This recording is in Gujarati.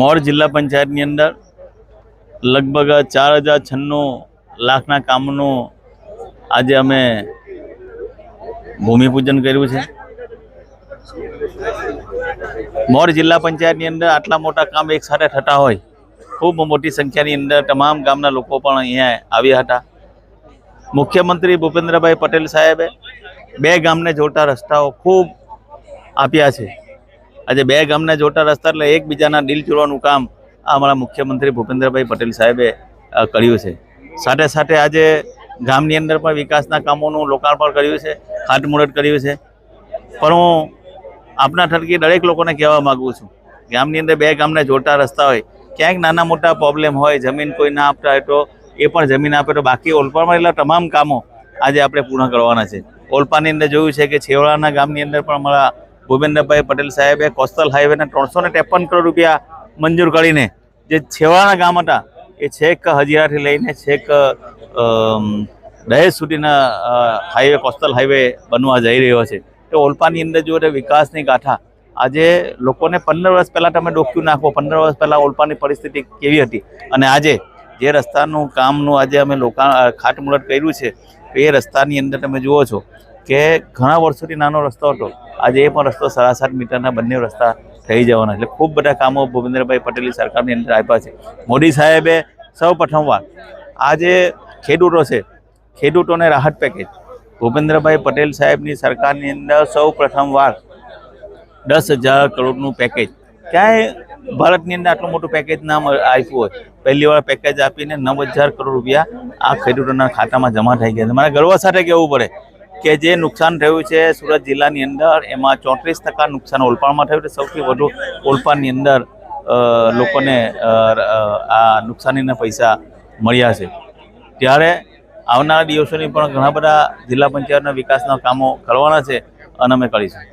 મોર જિલ્લા પંચાયતની અંદર લગભગ ચાર હજાર છન્નું લાખના કામનું આજે અમે ભૂમિપૂજન કર્યું છે. મોર જિલ્લા પંચાયતની અંદર આટલા મોટા કામ એક સાથે થતા હોય, ખૂબ મોટી સંખ્યાની અંદર તમામ ગામના લોકો પણ અહીંયા આવ્યા હતા. મુખ્યમંત્રી ભૂપેન્દ્રભાઈ પટેલ સાહેબે બે ગામને જોડતા રસ્તાઓ ખૂબ આપ્યા છે. આજે બે ગામને જોડતા રસ્તા એટલે એકબીજાના દિલ જોડવાનું કામ આ અમારા મુખ્યમંત્રી ભૂપેન્દ્રભાઈ પટેલ સાહેબે કર્યું છે. સાથે સાથે આજે ગામની અંદર પણ વિકાસના કામોનું લોકાર્પણ કર્યું છે ખાટમુહૂર્ત કર્યું છે. પણ હું આપના થકી દરેક લોકોને કહેવા માગું છું, ગામની અંદર બે ગામને જોડતા રસ્તા હોય, ક્યાંક નાના મોટા પ્રોબ્લેમ હોય, જમીન કોઈ ના આપતા હોય તો એ પણ જમીન આપે તો બાકી ઓલપાડમાં એટલા તમામ કામો આજે આપણે પૂર્ણ કરવાના છે. ઓલપાની અંદર જોયું છે કે છેવાડાના ગામની અંદર પણ અમારા ભૂપેન્દ્રભાઈ પટેલ સાહેબે કોસ્ટલ હાઈવેના ત્રણસો ને ત્રેપન કરોડ રૂપિયા મંજૂર કરીને જે છેવાડાના ગામ હતા, એ છેક હજીરાથી લઈને છેક દહેજ સુધીના હાઈવે, કોસ્ટલ હાઈવે બનવા જઈ રહ્યો છે. તો ઓલપાની અંદર જો વિકાસની ગાથા. આજે લોકોને પંદર વર્ષ પહેલાં તમે ડોક્યું નાખો, પંદર વર્ષ પહેલાં ઓલપાની પરિસ્થિતિ કેવી હતી? અને આજે જે રસ્તાનું કામનું આજે અમે લોકા ખાટમુળટ કર્યું છે, એ રસ્તાની અંદર તમે જુઓ છો કે ઘણા વર્ષોથી નાનો રસ્તો હતો. આજે એ પણ રસ્તો સાડા સાત મીટરના બંને રસ્તા થઈ જવાના એટલે ખૂબ બધા કામો ભૂપેન્દ્રભાઈ પટેલની સરકારની અંદર આપ્યા છે. મોદી સાહેબે સૌ પ્રથમવાર આજે ખેડૂતો છે, ખેડૂતોને રાહત પેકેજ ભૂપેન્દ્રભાઈ પટેલ સાહેબની સરકારની અંદર સૌ પ્રથમવાર દસ હજાર કરોડનું પેકેજ ક્યાંય ભારતની અંદર આટલું મોટું પેકેજ ના આપ્યું હોય. પહેલી વાર પેકેજ આપીને નવ હજાર કરોડ રૂપિયા આ ખેડૂતોના ખાતામાં જમા થઈ ગયા છે. મારે ગર્વ સાથે કહેવું પડે કે જે નુકસાન થયું છે સુરત જિલ્લાની અંદર, એમાં ચોત્રીસ ટકા નુકસાન ઓલપાણમાં થયું છે. સૌથી વધુ ઓલપાણની અંદર લોકોને આ નુકસાનીના પૈસા મળ્યા છે. ત્યારે આવનારા દિવસોની પણ ઘણા બધા જિલ્લા પંચાયતના વિકાસના કામો કરવાના છે અને અમે કરીશું.